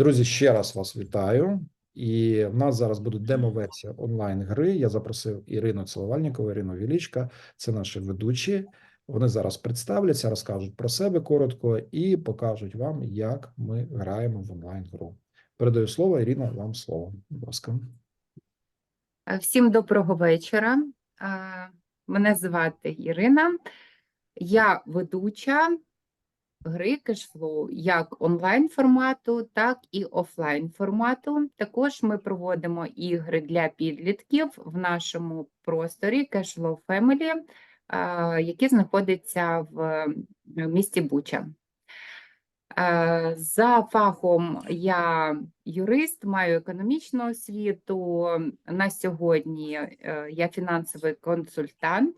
Друзі, ще раз вас вітаю. І в нас зараз буде демо-версія онлайн-гри. Я запросив Ірину Целовальнікову, Ірину Вілічка. Це наші ведучі. Вони зараз представляться, розкажуть про себе коротко і покажуть вам, як ми граємо в онлайн-гру. Передаю слово, Ірина, вам слово. Будь ласка. Всім доброго вечора. Мене звати Ірина. Я ведуча гри Cashflow як онлайн формату, так і офлайн формату. Також ми проводимо ігри для підлітків в нашому просторі Cashflow Family, е, які знаходяться в місті Буча. Е, За фахом я юрист, маю економічну освіту. На сьогодні е, я фінансовий консультант,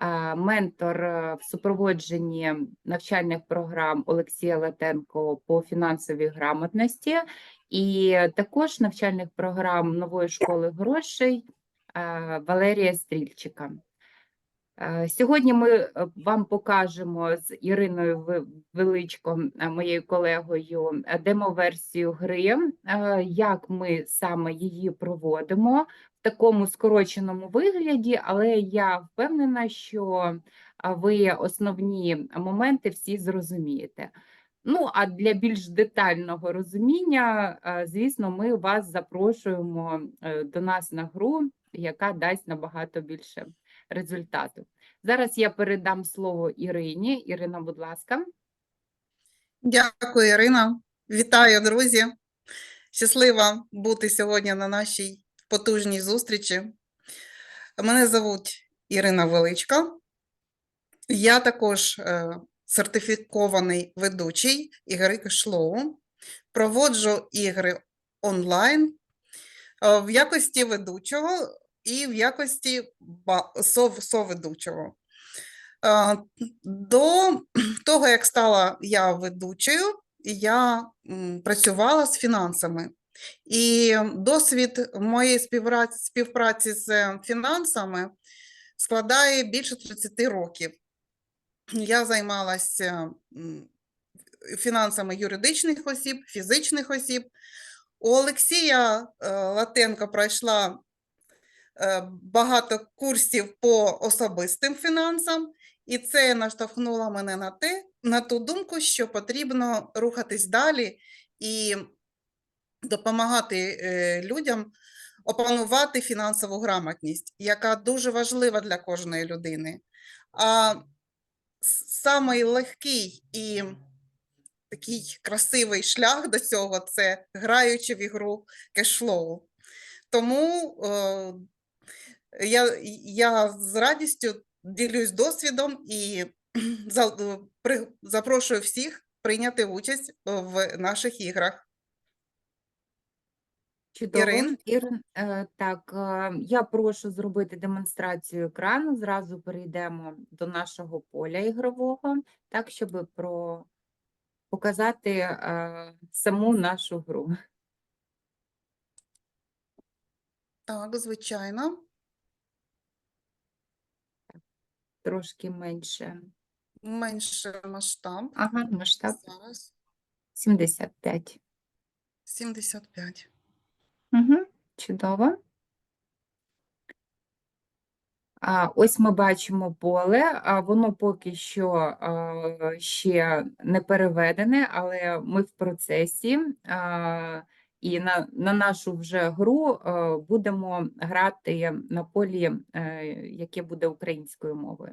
е, ментор в супроводженні навчальних програм Олексія Латенко по фінансовій грамотності і також навчальних програм нової школи грошей Валерія Стрільчика. Е, Сьогодні ми е, вам покажемо з Іриною Ви- Величко, е, моєю колегою, демо-версію гри, як ми саме її проводимо в такому скороченому вигляді, але я впевнена, що ви основні моменти всі зрозумієте. Ну, а для більш детального розуміння, звісно, ми вас запрошуємо до нас на гру, яка дасть набагато більше результату. Зараз я передам слово Ірині. Ірина, будь ласка. Дякую, Ірина. Вітаю, друзі. Щаслива бути сьогодні на нашій потужній зустрічі. Мене звуть Ірина Величка. Я також е, сертифікований ведучий ігри Кешлоу. Проводжу ігри онлайн е, в якості ведучого і в якості соведучого. Е, До того, як стала я ведучою, я працювала з фінансами. І досвід моєї співпраці, співпраці з фінансами складає більше 30 років. Я займалася фінансами юридичних осіб, фізичних осіб. У Олексія е, Латенка пройшла багато курсів по особистим фінансам, і це наштовхнуло мене на те, на ту думку, що потрібно рухатись далі і допомагати е, людям опанувати фінансову грамотність, яка дуже важлива для кожної людини. А самий легкий і такий красивий шлях до цього це граючи в ігру кешфлоу. Тому е, я, я з радістю ділюсь досвідом і за- е, при- запрошую всіх прийняти участь в наших іграх. Чудово. Ірин? Ірин, е, так, е, я прошу зробити демонстрацію екрану. Зразу перейдемо до нашого поля ігрового, так, щоб про... показати е, саму нашу гру. Так, звичайно. Трошки менше. Менше масштаб. Ага, масштаб Зараз 75. 75. Угу, чудово. А, ось ми бачимо поле, а воно поки що а, ще не переведене, але ми в процесі. А, і на, на нашу вже гру а, будемо грати на полі, е, яке буде українською мовою.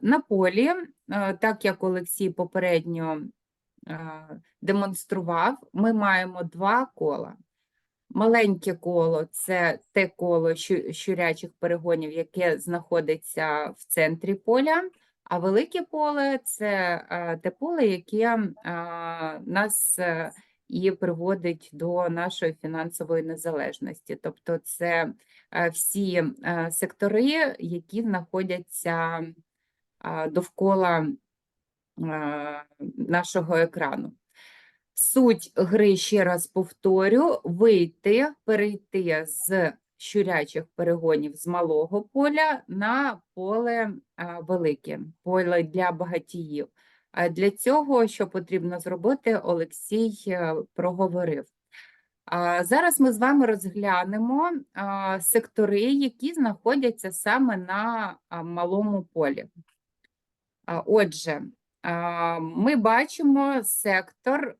На полі, е, так як Олексій попередньо е, демонстрував, ми маємо два кола. Маленьке коло це те коло щурячих перегонів, яке знаходиться в центрі поля, а велике поле це е, те поле, яке е, нас е, і приводить до нашої фінансової незалежності. Тобто це е, всі е, сектори, які знаходяться довкола нашого екрану. Суть гри, ще раз повторю, вийти, перейти з щурячих перегонів з малого поля на поле велике, поле для багатіїв. Для цього, що потрібно зробити, Олексій е, проговорив. Зараз ми з вами розглянемо сектори, які знаходяться саме на малому полі. Отже, ми бачимо сектор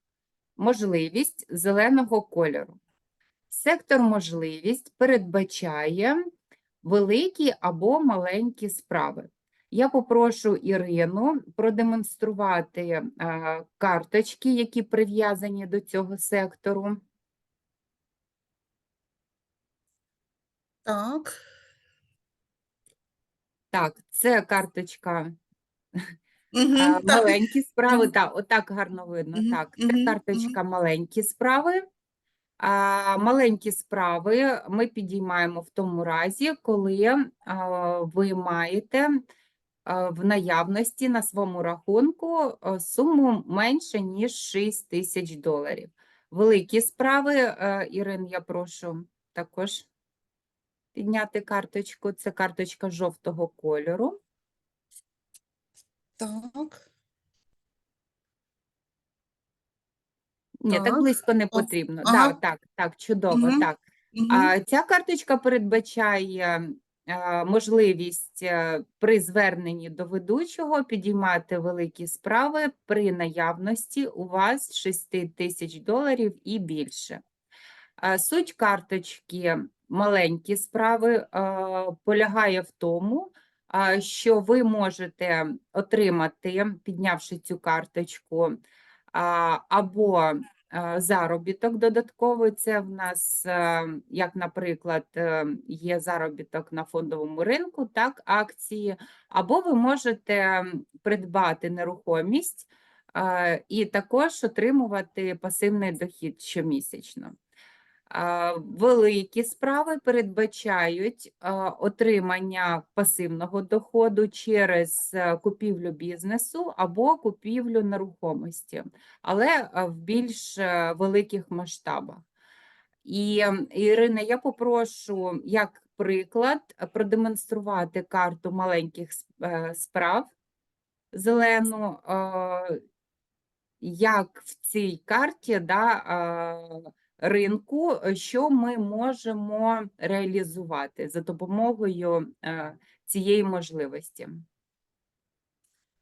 можливість зеленого кольору. Сектор можливість передбачає великі або маленькі справи. Я попрошу Ірину продемонструвати карточки, які прив'язані до цього сектору. Так. Так, це карточка Мгм, А, так. Маленькі справи, так, отак гарно видно. Мгм, Так, це мгм. карточка маленькі справи. А маленькі справи ми підіймаємо в тому разі, коли а, ви маєте в наявності на своєму рахунку суму менше, ніж 6 тисяч доларів. Великі справи, е, Ірин, я прошу також підняти карточку. Це карточка жовтого кольору. Так. Ні, так Так. близько не потрібно. ага. Так, так, так, чудово, Мгм. так. А ця карточка передбачає е, можливість е, при зверненні до ведучого підіймати великі справи при наявності у вас 6 тисяч доларів і більше. Е, Суть карточки маленькі справи е, полягає в тому, що ви можете отримати, піднявши цю карточку, або е, заробіток додатковий. Це в нас, е, як, наприклад, е, є заробіток на фондовому ринку, так, акції, або ви можете придбати нерухомість е, і також отримувати пасивний дохід щомісячно. Великі справи передбачають отримання пасивного доходу через е, купівлю бізнесу або купівлю нерухомості, але в більш е, великих масштабах. І Ірина, я попрошу як приклад е, продемонструвати карту маленьких е, справ зелену, е, як в цій карті да, ринку, що ми можемо реалізувати за допомогою е, цієї можливості.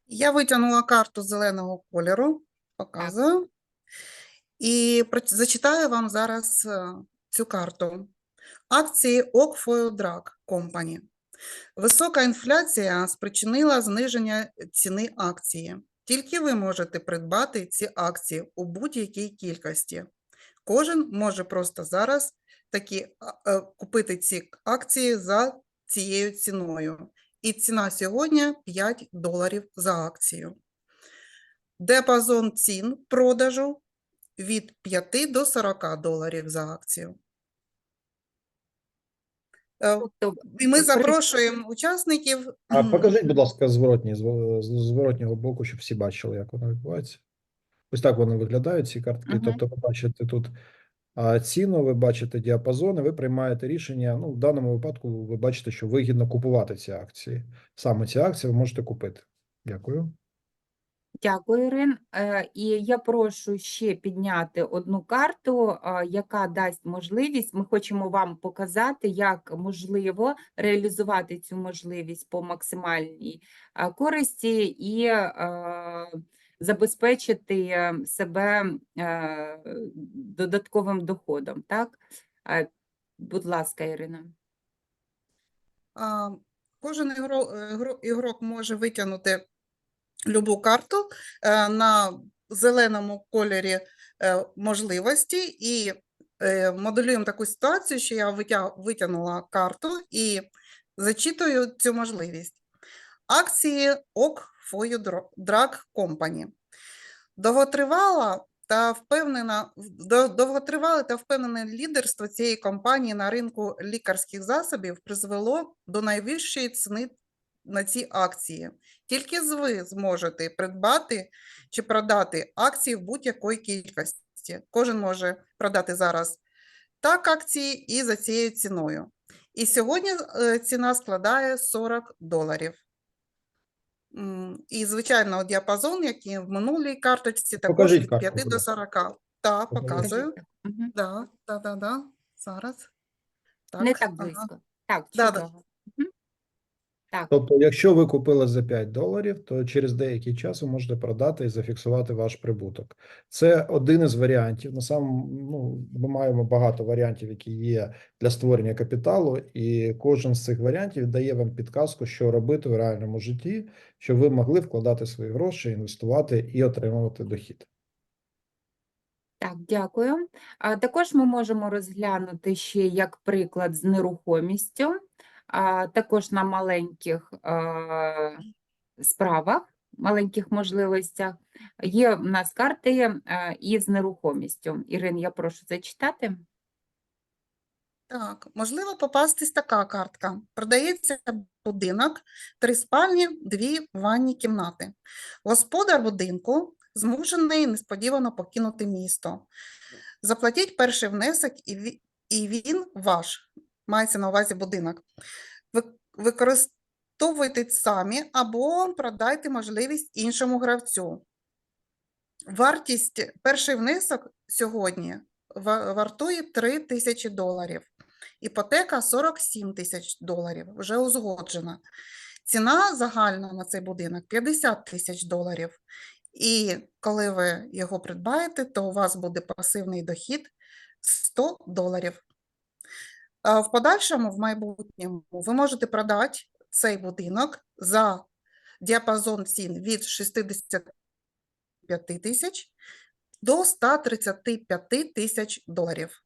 Я витягнула карту зеленого кольору, показую. І зачитаю вам зараз е, цю карту. Акції Oak Drug Company. Висока інфляція спричинила зниження ціни акції. Тільки ви можете придбати ці акції у будь-якій кількості. Кожен може просто зараз такі е, купити ці акції за цією ціною. І ціна сьогодні 5 доларів за акцію. Диапазон цін продажу від 5 до 40 доларів за акцію. Е, Тобто, І ми запрошуємо учасників. А покажіть, будь ласка, зворотні, з з зворотнього боку, щоб всі бачили, як воно відбувається. Ось так вони виглядають, ці картки. Мгм. Тобто, ви бачите тут ціну, ви бачите діапазони, ви приймаєте рішення. Ну, в даному випадку ви бачите, що вигідно купувати ці акції. Саме ці акції ви можете купити. Дякую. Дякую, Ірин. Е, І я прошу ще підняти одну карту, яка дасть можливість. Ми хочемо вам показати, як можливо реалізувати цю можливість по максимальній користі і е, забезпечити е, себе е, додатковим доходом. Так? Будь ласка, Ірина. Кожен ігро- гро- ігрок може витягнути любу карту е, на зеленому кольорі е, можливості і моделюємо таку ситуацію, що я витя- витягнула карту і зачитую цю можливість. Акції ОК Фою Drug Company. Довготривала та впевнена, довготривале та впевнене лідерство цієї компанії на ринку лікарських засобів призвело до найвищої ціни на ці акції. Тільки ви зможете придбати чи продати акції в будь-якої кількості. Кожен може продати зараз так акції і за цією ціною. І сьогодні е, ціна складає 40 доларів. І, звичайно, діапазон, який в минулій карточці, також від 5 карту, до 40. Так, да, показую. Да, да, да, да. Зараз. Не Так, близько. ага. Так, Да, да. чудово. Так, Тобто, якщо ви купили за 5 доларів, то через деякий час ви можете продати і зафіксувати ваш прибуток. Це один із варіантів. На самому ну, ми маємо багато варіантів, які є для створення капіталу, і кожен з цих варіантів дає вам підказку, що робити в реальному житті, щоб ви могли вкладати свої гроші, інвестувати і отримувати дохід. так, дякую. А також ми можемо розглянути ще як приклад з нерухомістю, також на маленьких а, справах, маленьких можливостях. Є в нас карти а, із нерухомістю. Ірин, я прошу зачитати. Так, можливо попастись така картка. Продається будинок, три спальні, дві ванні кімнати. Господар будинку змушений несподівано покинути місто. Заплатіть перший внесок, і він ваш. Мається на увазі будинок. Ви- Використовуйте самі або продайте можливість іншому гравцю. Вартість перший внесок сьогодні вартує 3 тисячі доларів. Іпотека 47 тисяч доларів, вже узгоджена. Ціна загальна на цей будинок 50 тисяч доларів. І коли ви його придбаєте, то у вас буде пасивний дохід 100 доларів. А В подальшому, в майбутньому, ви можете продати цей будинок за діапазон цін від 65 тисяч до 135 тисяч доларів.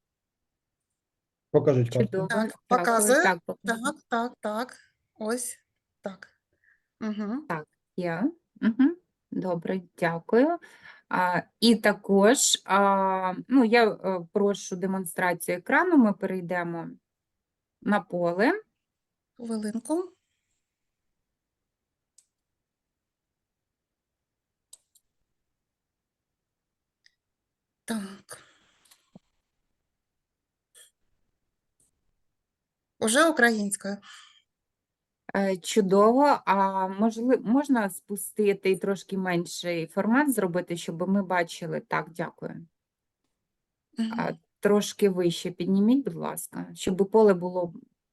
Покажіть карту. Так, Дякую. показую. Так. Так, так, так. Ось так. Угу. Є. Угу. Добре, дякую. А, і також а, ну, я е, прошу демонстрацію екрану. Ми перейдемо на поле. Хвилинку. Так. Уже українською. Е, Чудово. А можли, можна спустити і трошки менший формат зробити, щоб ми бачили. Так, дякую. Мгм. А, Трошки вище підніміть, будь ласка, щоб поле було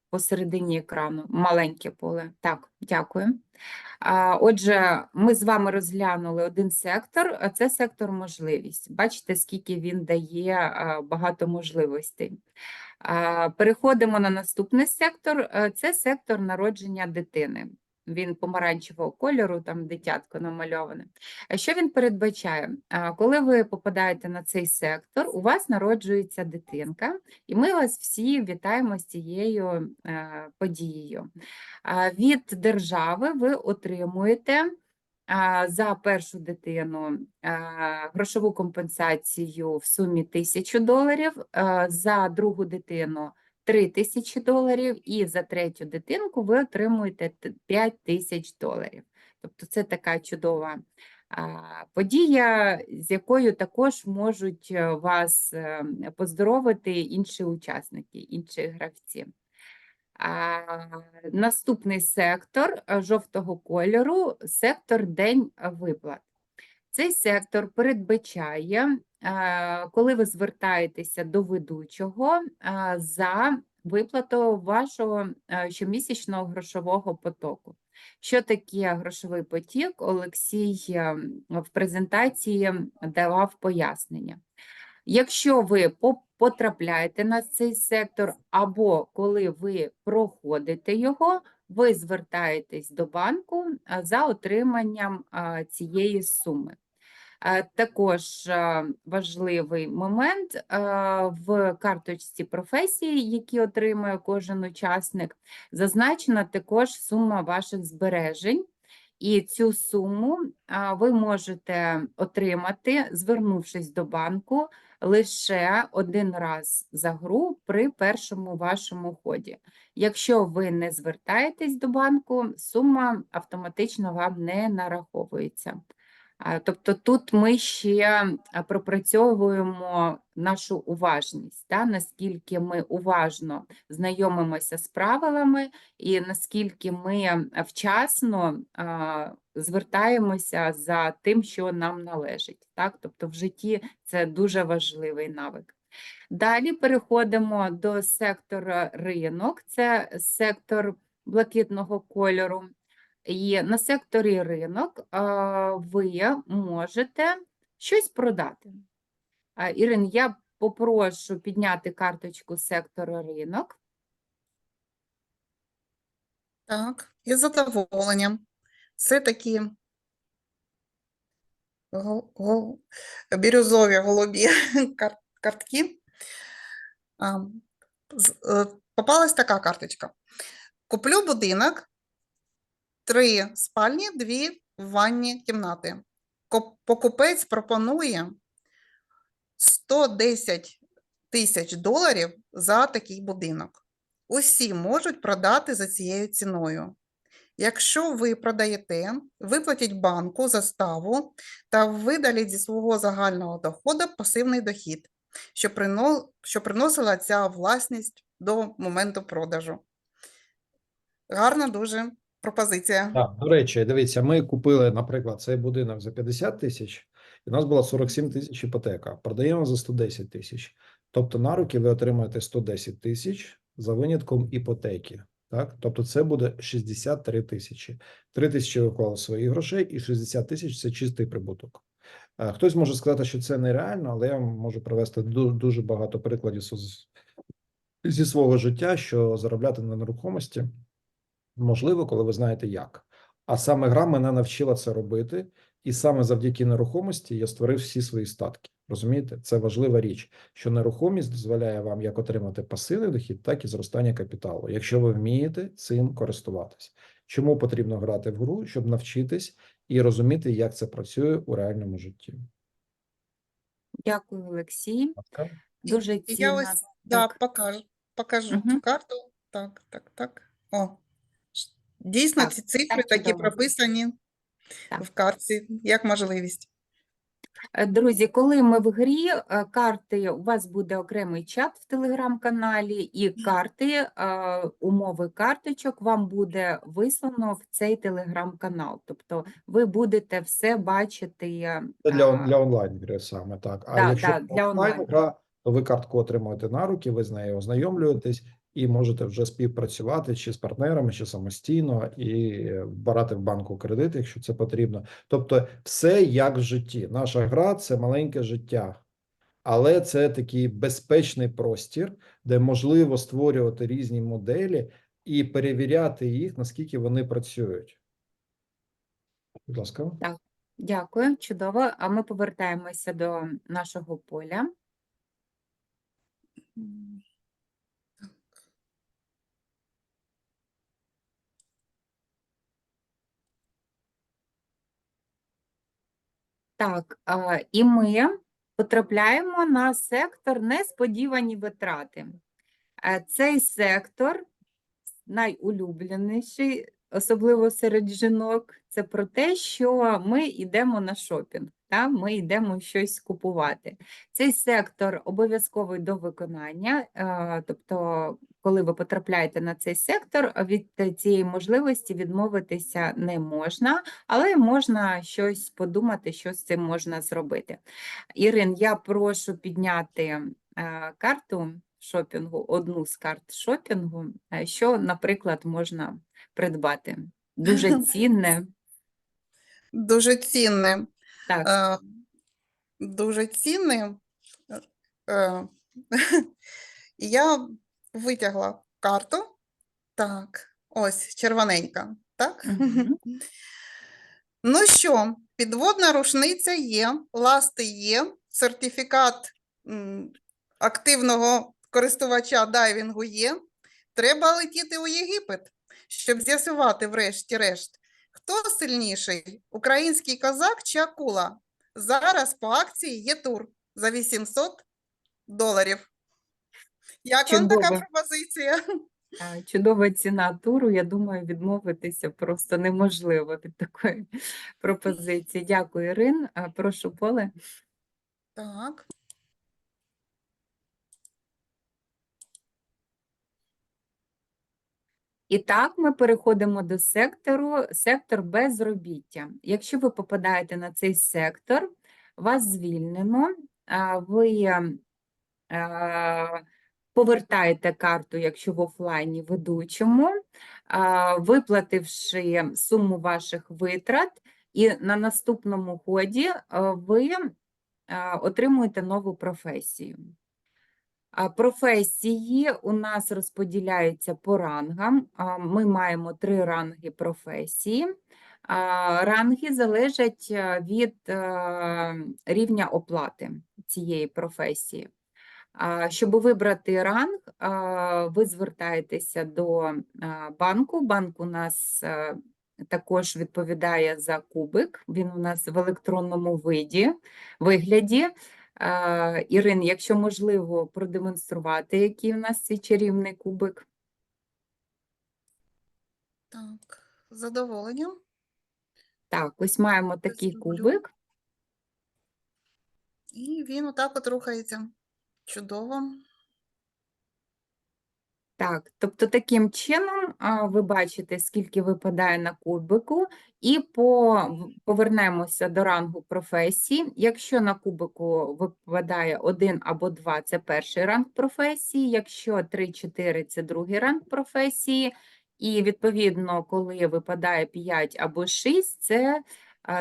посередині екрану, маленьке поле. Так, дякую. Отже, ми з вами розглянули один сектор, це сектор можливість. Бачите, скільки він дає багато можливостей. Переходимо на наступний сектор. Це сектор народження дитини. Він помаранчевого кольору, там дитятко намальоване. Що він передбачає? Коли ви попадаєте на цей сектор, у вас народжується дитинка, і ми вас всі вітаємо з цією е, подією. Від держави ви отримуєте за першу дитину грошову компенсацію в сумі 1000 доларів, за другу дитину 3 тисячі доларів, і за третю дитинку ви отримуєте 5 тисяч доларів. Тобто це така чудова подія, з якою також можуть е, вас е, поздоровити інші учасники, інші гравці. Наступний сектор е, жовтого кольору сектор День виплат. Цей сектор передбачає, е, коли ви звертаєтеся до ведучого е, за виплату вашого е, щомісячного грошового потоку. Що таке грошовий потік? Олексій в презентації давав пояснення. Якщо ви по- потрапляєте на цей сектор, або коли ви проходите його, ви звертаєтесь до банку за отриманням цієї суми. Е, Також е, важливий момент е, в карточці професії, які отримує кожен учасник, зазначена також сума ваших збережень. І цю суму ви можете отримати, звернувшись до банку, лише один раз за гру при першому вашому ході. Якщо ви не звертаєтесь до банку, сума автоматично вам не нараховується. Тобто тут ми ще пропрацьовуємо нашу уважність, та, наскільки ми уважно знайомимося з правилами і наскільки ми вчасно а, звертаємося за тим, що нам належить. Так? Тобто в житті це дуже важливий навик. Далі переходимо до сектора ринок, це сектор блакитного кольору. І на секторі ринок ви можете щось продати. Ірин, я попрошу підняти карточку сектору ринок. Так, із задоволенням. Це такі бірюзові голубі картки. Е, Попалась така карточка. Куплю будинок, три спальні, дві ванні кімнати. Покупець пропонує 110 тисяч доларів за такий будинок. Усі можуть продати за цією ціною. Якщо ви продаєте, виплатіть банку заставу та видаліть зі свого загального доходу пасивний дохід, що, приносила ця власність до моменту продажу. Гарна дуже пропозиція. Так, до речі, дивіться, ми купили, наприклад, цей будинок за 50 тисяч, і у нас була 47 тисяч іпотека. Продаємо за 110 тисяч. Тобто на руки ви отримаєте 110 тисяч за винятком іпотеки. Так, тобто це буде 63 тисячі. 3 тисячі ви вклали своїх грошей, і 60 тисяч це чистий прибуток. Е, Хтось може сказати, що це нереально, але я можу привести дуже багато прикладів зі свого життя, що заробляти на нерухомості можливо, коли ви знаєте як. А саме гра мене навчила це робити, і саме завдяки нерухомості я створив всі свої статки. Розумієте, це важлива річ, що нерухомість дозволяє вам як отримати пасивний дохід, так і зростання капіталу, якщо ви вмієте цим користуватись. Чому потрібно грати в гру, щоб навчитись і розуміти, як це працює у реальному житті? Дякую, Олексій. Ласка. Дуже І я ось цінна. да, покажу, покажу цю карту. Так, так, так. О, дійсно, Так, ці цифри так, такі чудово. прописані Так. в картці, як можливість. Е, Друзі, коли ми в грі, е, карти, у вас буде окремий чат в телеграм-каналі, і карти, е, умови карточок вам буде вислано в цей телеграм-канал. Тобто ви будете все бачити. е, Це для, а, для онлайн гри саме так. А Да, якщо да, для офлайн онлайн. гра, то ви картку отримуєте на руки, ви з нею ознайомлюєтесь і можете вже співпрацювати чи з партнерами, чи самостійно, і брати в банку кредит, якщо це потрібно. Тобто, все як в житті. Наша гра це маленьке життя, але це такий безпечний простір, де можливо створювати різні моделі і перевіряти їх, наскільки вони працюють. Будь ласка. Дякую, чудово. А ми повертаємося до нашого поля. Так, і ми потрапляємо на сектор несподівані витрати. Е, Цей сектор найулюбленіший, особливо серед жінок, це про те, що ми йдемо на шопінг, та? ми йдемо щось купувати. Цей сектор обов'язковий до виконання, е, тобто, коли ви потрапляєте на цей сектор, від цієї можливості відмовитися не можна, але можна щось подумати, що з цим можна зробити. Ірин, я прошу підняти е, карту шопінгу, одну з карт шопінгу, е, що, наприклад, можна придбати. Дуже цінне. Дуже цінне. Так, Е, Дуже цінне. Е, І я витягла карту. Так, ось червоненька. Так? Ну що, підводна рушниця є, ласти є, сертифікат активного користувача дайвінгу є. Треба летіти у Єгипет, щоб з'ясувати врешті-решт, хто сильніший, український козак чи акула. Зараз по акції є тур за 800 доларів. Як вам така пропозиція? Чудова ціна туру. Я думаю, відмовитися просто неможливо від такої пропозиції. Дякую, Ірин. Прошу поле. Так. І так, ми переходимо до сектору, сектор безробіття. Якщо ви попадаєте на цей сектор, вас звільнено, ви повертаєте карту, якщо в офлайні ведучому, виплативши суму ваших витрат, і на наступному ході ви отримуєте нову професію. Професії у нас розподіляються по рангам. Ми маємо три ранги професії. Ранги залежать е, від е, рівня оплати цієї професії. Щоб вибрати ранг, ви звертаєтеся до банку. Банк у нас е, також відповідає за кубик. Він у нас в електронному виді, вигляді. Ірин, якщо можливо, продемонструвати, який у нас цей чарівний кубик. Так, з задоволенням. Так, ось маємо такий кубик. І він отак от рухається. Чудово. Так, тобто таким чином ви бачите, скільки випадає на кубику, і по, повернемося до рангу професії. Якщо на кубику випадає один або два, це перший ранг професії, якщо 3-4 – це другий ранг професії, і відповідно, коли випадає 5 або 6, це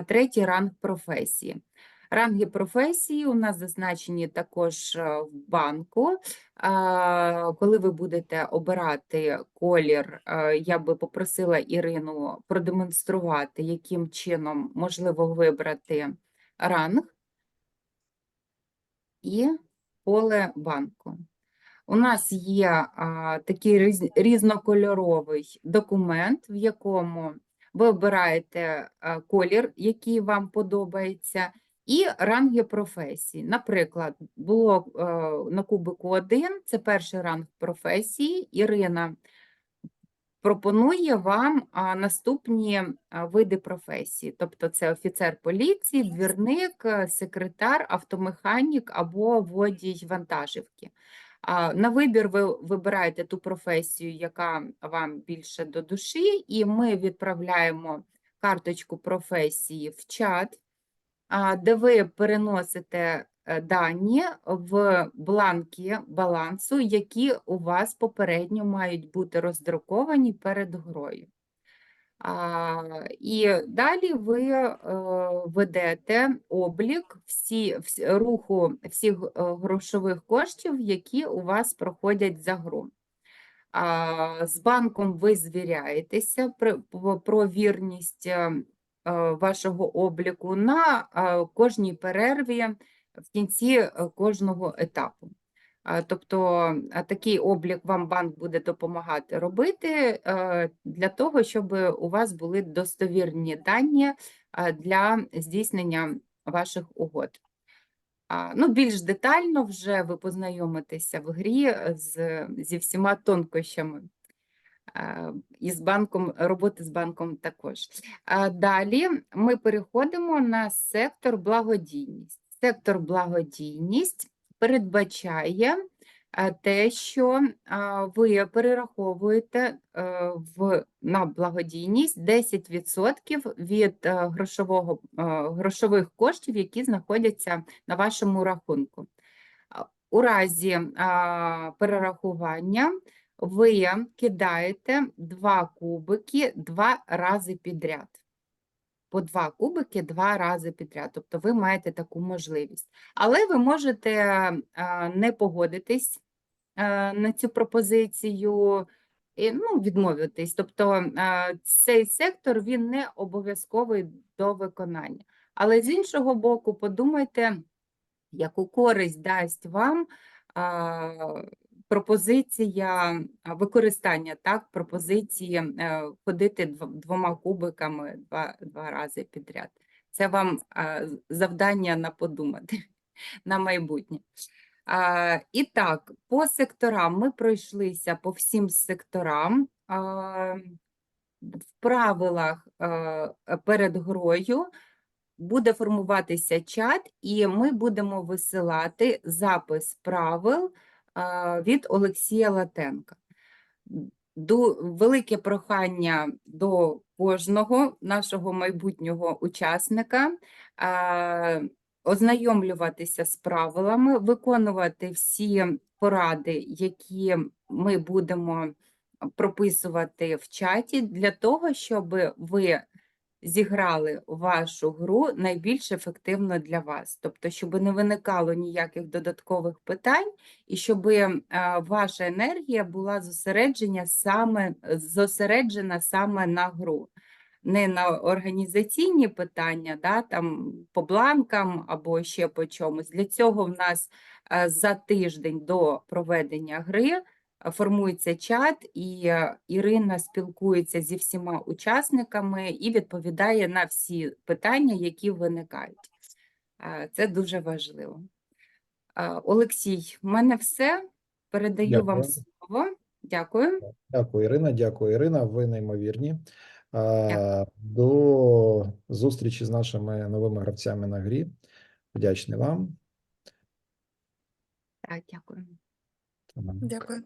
третій ранг професії. Ранги професії у нас зазначені також е, в банку. Коли ви будете обирати колір, е, я би попросила Ірину продемонструвати, яким чином можливо вибрати ранг і поле банку. У нас є а, такий різ- різнокольоровий документ, в якому ви обираєте а, колір, який вам подобається, і ранги професій. Наприклад, було е, на кубику 1, це перший ранг професії. Ірина пропонує вам наступні а, види професії. Тобто це офіцер поліції, двірник, е, секретар, автомеханік або водій вантажівки. На вибір ви вибираєте ту професію, яка вам більше до душі, і ми відправляємо карточку професії в чат, де ви переносите е, дані в бланки балансу, які у вас попередньо мають бути роздруковані перед грою. І далі ви е, ведете облік всі, руху всіх е, грошових коштів, які у вас проходять за гру. З банком ви звіряєтеся про вірність вашого обліку на е, кожній перерві в кінці е, кожного етапу. Тобто такий облік вам банк буде допомагати робити е, для того, щоб у вас були достовірні дані е, для здійснення ваших угод. Ну, більш детально вже ви познайомитеся в грі е, з, зі всіма тонкощами. І з банком, роботи з банком також. Далі ми переходимо на сектор благодійність. Сектор благодійність передбачає те, що ви перераховуєте е, в, на благодійність 10% від е, грошового, е, грошових коштів, які знаходяться на вашому рахунку. У разі перерахування ви кидаєте два кубики два рази підряд. По два кубики два рази підряд. Тобто ви маєте таку можливість. Але ви можете не погодитись на цю пропозицію, і, ну, відмовитись. Тобто цей сектор він не обов'язковий до виконання. Але з іншого боку, подумайте, яку користь дасть вам пропозиція використання так, пропозиції е, ходити дв- двома кубиками два, два рази підряд. Це вам завдання на подумати на майбутнє. І так, по секторам ми пройшлися по всім секторам. В правилах перед грою буде формуватися чат, і ми будемо висилати запис правил від Олексія Латенка. Велике прохання до кожного нашого майбутнього учасника ознайомлюватися з правилами, виконувати всі поради, які ми будемо прописувати в чаті, для того, щоб ви зіграли вашу гру найбільш ефективно для вас. Тобто, щоб не виникало ніяких додаткових питань, і щоб е, ваша енергія була зосереджена саме, зосереджена саме на гру. Не на організаційні питання, да, там, по бланкам або ще по чомусь. Для цього в нас е, за тиждень до проведення гри формується чат, і е, Ірина спілкується зі всіма учасниками і відповідає на всі питання, які виникають. Е, Це дуже важливо. Е, Олексій, в мене все. Передаю вам слово. Дякую. Дякую, Ірина. Дякую, Ірина. Ви неймовірні. А, До зустрічі з нашими новими гравцями на грі. Вдячний вам. Так, дякую. Дякую.